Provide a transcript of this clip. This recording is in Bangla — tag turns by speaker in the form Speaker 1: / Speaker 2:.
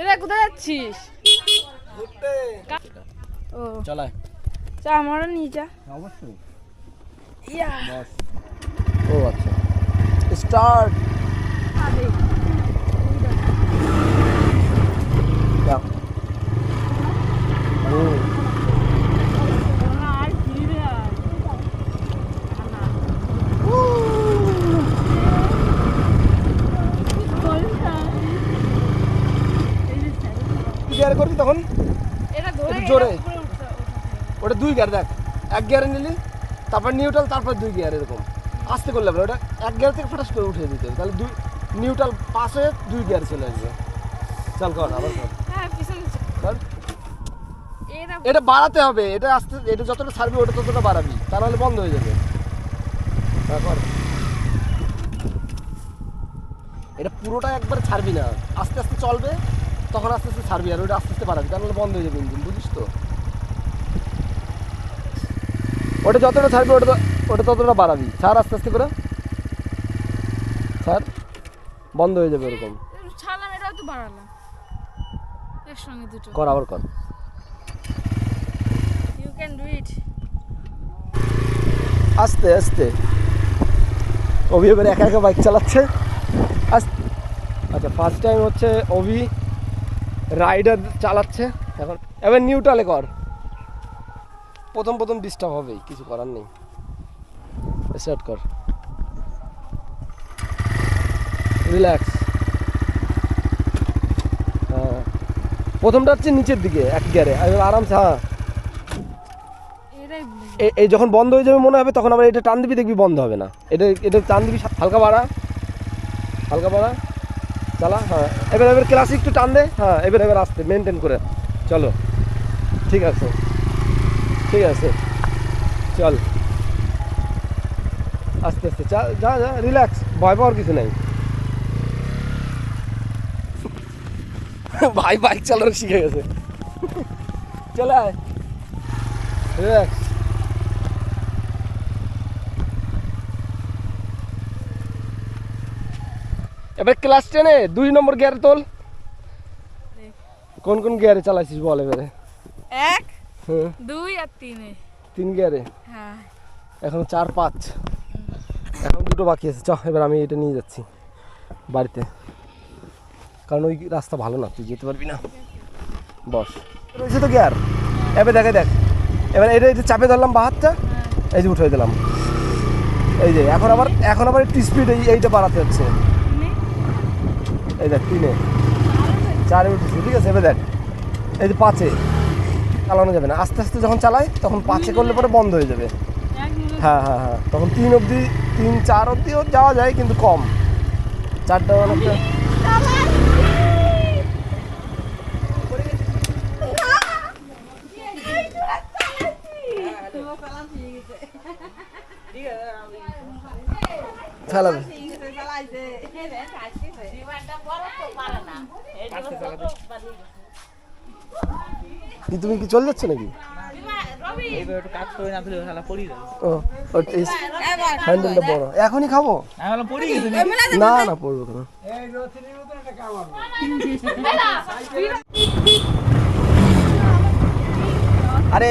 Speaker 1: এরা কোথায় যাচ্ছিস? ঘুরতে। ও।
Speaker 2: চলায়
Speaker 1: চা আমারও নিয়ে যা।
Speaker 2: অবশ্যই।
Speaker 1: ইয়া।
Speaker 2: ও আচ্ছা। স্টার্ট।
Speaker 1: আর।
Speaker 2: গিয়ার করবি তখন?
Speaker 1: এটা
Speaker 2: জোরে। ওটা দুই গিয়ার দেখ। এক গিয়ারে নিলি তারপর নিউট্রাল তারপর দুই গিয়ার এরকম। আস্তে করলে ওটা এক গিয়ার থেকে ফটাস করে উঠে দিতে তাহলে দুই নিউট্রাল হয়ে দুই গিয়ার চলে আসবে। চল কর আবার কর
Speaker 1: হ্যাঁ।
Speaker 2: কর।
Speaker 1: এটা
Speaker 2: এটা বাড়াতে হবে। এটা আস্তে এটা যতটা ছাড়বি ওটা ততটা বাড়াবি। তা নাহলে বন্ধ হয়ে যাবে। তারপর? এটা পুরোটা একবার ছাড়বি না। আস্তে আস্তে চলবে। তখন আস্তে আস্তে ছাড়বি আর ওটা আস্তে আস্তে বাড়াবি তা নাহলে বন্ধ হয়ে যাবে ইঞ্জিন বুঝিস তো? ওটা যতটা ছাড়বি ওটা ওটা ততটা বাড়াবি। ছাড় আস্তে আস্তে করে। ছাড়। বন্ধ হয়ে যাবে এরকম
Speaker 1: ছাড়লাম এটাও তো বাড়ালাম। একসঙ্গে দুটো।
Speaker 2: কর আবার কর।
Speaker 1: ইউ ক্যান ডু ইট
Speaker 2: আস্তে আস্তে। অভি এবার একা একা বাইক চালাচ্ছে। আস্তে আচ্ছা ফার্স্ট টাইম হচ্ছে অভি রাইডার চালাচ্ছে এখন এবার নিউট্রালে কর। প্রথম প্রথম ডিস্টার্ব হবেই কিছু করার নেই। স্টার্ট কর। রিল্যাক্স হ্যাঁ। প্রথমটা হচ্ছে নিচের দিকে এক গিয়ারে। এবার আরামসে হ্যাঁ। এই যখন বন্ধ হয়ে যাবে মনে হবে তখন আবার এটা টান দিবি দেখবি বন্ধ হবে না। এটা এটা টান দিবি হালকা বাড়া। হালকা বাড়া। চালা হ্যাঁ। এবার এবার ক্লাসিক একটু টান দে হ্যাঁ এবার এবার আসতে মেনটেন করে। চলো। ঠিক আছে। ঠিক আছে। চল। আস্তে আস্তে। চা, যা যা রিল্যাক্স ভয় পাওয়ার কিছু নেই। ভাই বাইক চালানো শিখে গেছে। চলে আয়। রিল্যাক্স এবার ক্লাস টেনে দুই নম্বর গিয়ারে তোল। কোন কোন গিয়ারে চালাইছিস বল এবারে?
Speaker 1: এক
Speaker 2: হ্যাঁ।
Speaker 1: দুই আর তিনে।
Speaker 2: তিন গিয়ারে
Speaker 1: হ্যাঁ।
Speaker 2: এখন চার পাঁচ। এখন দুটো বাকি আছে। চ এবার আমি এটা নিয়ে যাচ্ছি বাড়িতে। কারণ ওই রাস্তা ভালো না তুই যেতে পারবি না। বস। রয়েছে তো গিয়ার এবার দেখে দেখ। এবার এটা এটা চাপে ধরলাম বাহাতটা এই যে উঠে দিলাম। এই যে এখন আবার এখন আবার একটু স্পিড এই এইটা বাড়াতে হচ্ছে। এই দেখ তিনে। চারে উঠেছে ঠিক আছে? এবার দেখ এই যে পাঁচে চালানো যাবে না। আস্তে আস্তে যখন চালাই তখন পাঁচে করলে পরে বন্ধ হয়ে যাবে। হ্যাঁ হ্যাঁ হ্যাঁ। তখন তিন অবধি তিন চার অবধিও যাওয়া যায় কিন্তু কম। চারটা অনেকটা ফেলাবে কি তুমি কি চলে যাচ্ছ নাকি? এখনই খাব? না না পড়ব কেন? আরে